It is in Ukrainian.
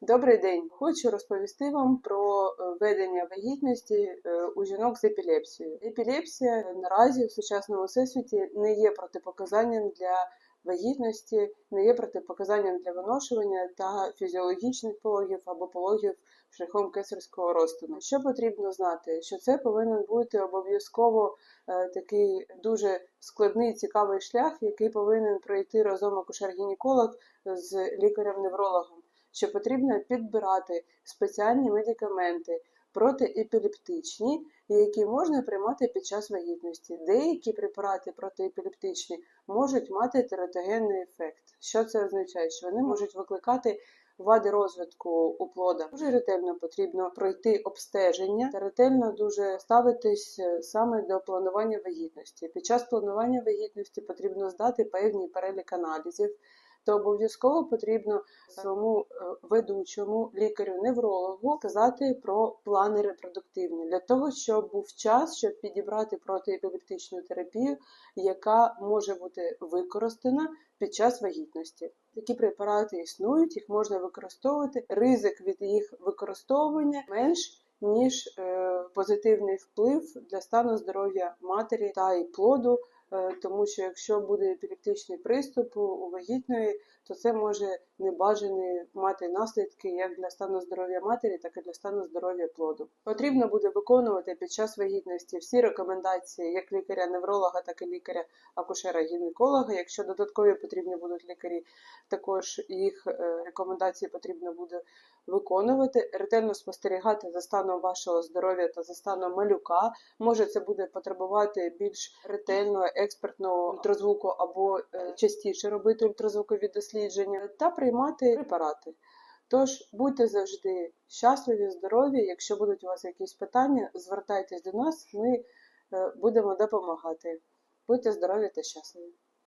Добрий день! Хочу розповісти вам про е, ведення вагітності е, у жінок з епілепсією. Епілепсія наразі в сучасному всесвіті не є протипоказанням для вагітності, не є протипоказанням для виношування та фізіологічних пологів або пологів шляхом кесарського розтину. Що потрібно знати? Що це повинен бути обов'язково е, такий дуже складний цікавий шлях, який повинен пройти разом акушер-гінеколог з лікарем-неврологом що потрібно підбирати спеціальні медикаменти протиепілептичні, які можна приймати під час вагітності. Деякі препарати протиепілептичні можуть мати тератогенний ефект. Що це означає? Що вони можуть викликати вади розвитку у плода. Дуже ретельно потрібно пройти обстеження та ретельно дуже ставитись е, саме до планування вагітності. Під час планування вагітності потрібно здати певний перелік аналізів то обов'язково потрібно своєму е, ведучому лікарю-неврологу сказати про плани репродуктивні для того, щоб був час, щоб підібрати протиепілептичну терапію, яка може бути використана під час вагітності. Такі препарати існують, їх можна використовувати. Ризик від їх використовування менш. Ніж е, позитивний вплив для стану здоров'я матері та й плоду тому що якщо буде епілептичний приступ у вагітної, то це може небажані мати наслідки як для стану здоров'я матері, так і для стану здоров'я плоду. Потрібно буде виконувати під час вагітності всі рекомендації як лікаря-невролога, так і лікаря-акушера-гінеколога. Якщо додаткові потрібні будуть лікарі, також їх е, рекомендації потрібно буде виконувати, ретельно спостерігати за станом вашого здоров'я та за станом малюка. Може це буде потребувати більш ретельного експертного ультразвуку або е, частіше робити ультразвукові дослідження та приймати препарати. Тож будьте завжди щасливі, здорові. Якщо будуть у вас якісь питання, звертайтесь до нас, ми е, будемо допомагати. Будьте здорові та щасливі!